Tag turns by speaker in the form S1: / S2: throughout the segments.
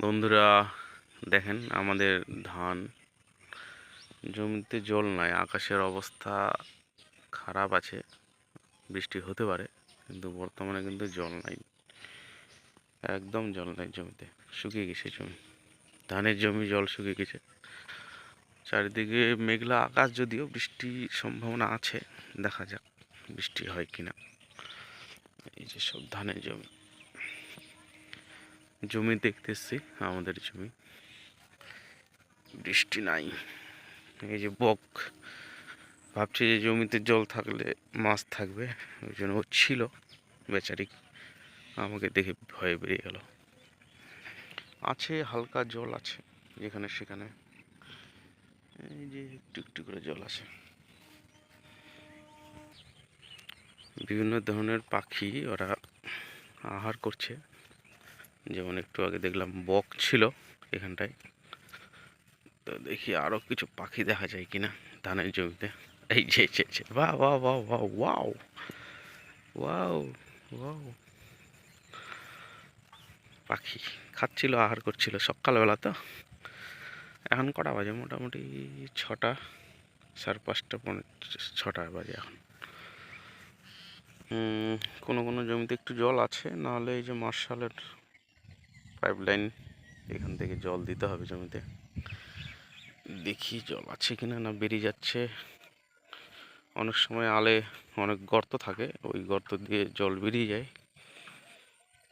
S1: বন্ধুরা, দেখেন আমাদের ধান। জমিতে জল নাই, আকাশের অবস্থা খারাপ আছে, বৃষ্টি হতে পারে, কিন্তু বর্তমানে কিন্তু জল নাই। একদম জল নাই জমিতে, শুকিয়ে গেছে জমি। ধানের জমি জল শুকিয়ে গেছে। চারিদিকে মেঘলা আকাশ যদিও বৃষ্টির সম্ভাবনা আছে, দেখা যাক বৃষ্টি হয় কিনা। এই যে সব ধানের জমি। জমি দেখতে এসছি, আমাদের জমি। বৃষ্টি নাই। এই যে বক, ভাবছি যে জমিতে জল থাকলে মাছ থাকবে, ওই জন্য ও ছিল, বেচারি আমাকে দেখে ভয়ে বেরিয়ে গেল। আছে, হালকা জল আছে, যেখানে সেখানে। এই যে একটু একটু করে জল আছে। বিভিন্ন ধরনের পাখি ওরা আহার করছে। যেমন একটু আগে দেখলাম বক ছিল এখানটায়। তো দেখি আরও কিছু পাখি দেখা যায় কিনা ধানের জমিতে। এই যে বাহ বাহ বাহ ওয়াও ওয়াও ওয়াও। পাখি খাচ্ছিল, আহার করছিল সকালবেলা তো। এখন কটা বাজে? মোটামুটি ছটা, সাড়ে পাঁচটা, পনেরো, ছটা বাজে এখন। কোনো কোনো জমিতে একটু জল আছে, নাহলে এই যে মার্শালের পাইপ লাইন এখান থেকে জল দিতে হবে জমিতে। দেখি জল আছে কিনা না বেরিয়ে যাচ্ছে। অনেক সময় আলে অনেক গর্ত থাকে, ওই গর্ত দিয়ে জল বেরিয়ে যায়।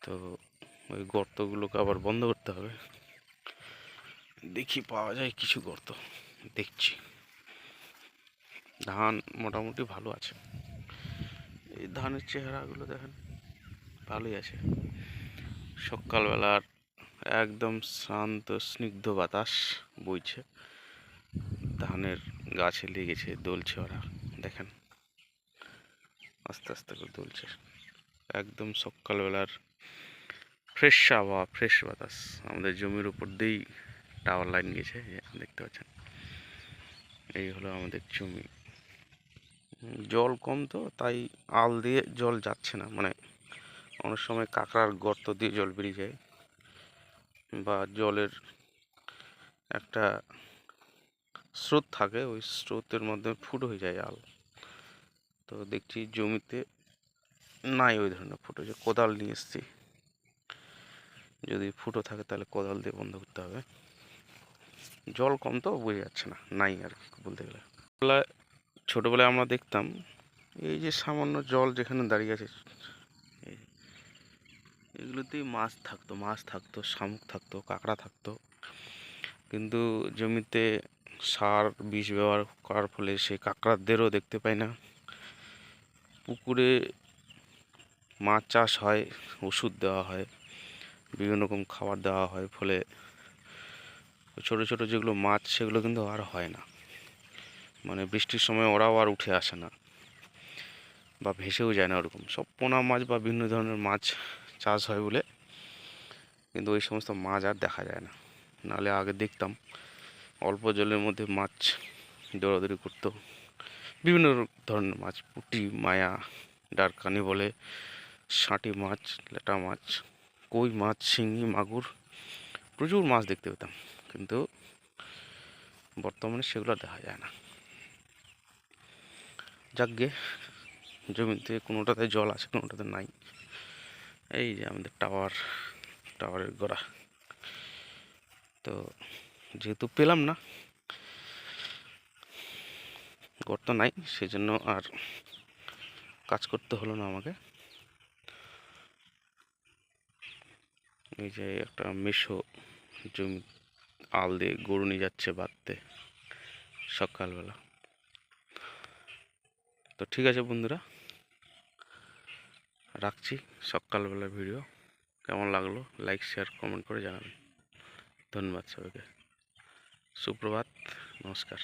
S1: তো ওই গর্তগুলোকে আবার বন্ধ করতে হবে। দেখি পাওয়া যায় কিছু গর্ত। দেখছি। ধান মোটামুটি ভালো আছে। এই ধানের চেহারাগুলো দেখেন, ভালোই আছে। সকালবেলার একদম শান্ত, স্নিগ্ধ বাতাস বইছে। ধানের গাছে লেগেছে দোলছে ওরা, দেখেন। আস্তে আস্তে করে দুলছে। একদম সকালবেলার ফ্রেশ আবহাওয়া ফ্রেশ বাতাস। আমাদের জমির উপর দিয়েই টাওয়ার লাইন গেছে দেখতে পাচ্ছেন। এই হলো আমাদের জমি। জল কম তো, তাই আল দিয়ে জল যাচ্ছে না। মানে অনেক সময় কাঁকড়ার গর্ত দিয়ে জল বেরিয়ে যায়। বা জলের একটা স্রোত থাকে, ওই স্রোতের মধ্যে ফুটো হয়ে যায় আল। তো দেখছি জমিতে নাই ওই ধরনের ফুটো, যে কোদাল নিয়ে এসছি। যদি ফুটো থাকে তাহলে কোদাল দিয়ে বন্ধ করতে হবে। জল কম তো, বোঝা যাচ্ছে না, নাই আর কি বলতে গেলে। ছোটবেলায় আমরা দেখতাম, এই যে সামান্য জল যেখানে দাঁড়িয়ে আছে এগুলোতেই মাছ থাকতো মাছ থাকতো, শামুক থাকতো, কাঁকড়া থাকতো। কিন্তু জমিতে সার, বিষ ব্যবহার করার ফলে সেই কাঁকড়াদেরও দেখতে পাই না। পুকুরে মাছ চাষ হয়, ওষুধ দেওয়া হয়, বিভিন্ন রকম খাবার দেওয়া হয়, ফলে ছোট ছোট যেগুলো মাছ, সেগুলো কিন্তু আর হয় না। মানে বৃষ্টির সময় ওরাও আর উঠে আসে না বা ভেসেও যায় না ওরকম। সব পোনা মাছ বা বিভিন্ন ধরনের মাছ চাষ হয় বলে। কিন্তু ওই সমস্ত মাছ আর দেখা যায় না। নাহলে আগে দেখতাম, অল্প জলের মধ্যে মাছ দৌড়াদৌড়ি করতো। বিভিন্ন ধরনের মাছ, পুঁটি, মায়া, ডারকানি বলে, সাঁটি মাছ, লেটা মাছ, কই মাছ, শিঙি, মাগুর, প্রচুর মাছ দেখতে পেতাম। কিন্তু বর্তমানে সেগুলো দেখা যায় না। যাক যাকগে জমিতে কোনোটাতে জল আছে, কোনোটাতে নাই। এই যে আমাদের টাওয়ার, টাওয়ারের গোড়া। তো যেহেতু পেলাম না গর্ত নাই, সেজন্য আর কাজ করতে হলো না আমাকে। এই যে একটা মেশো জমি, আল দিয়ে গরু নিয়ে যাচ্ছে বাঁধতে সকালবেলা। তো ঠিক আছে বন্ধুরা রাখছি সকালবেলা ভিডিও। কেমন লাগল? লাইক শেয়ার কমেন্ট করে জানাবেন। ধন্যবাদ সবাইকে। সুপ্রভাত নমস্কার।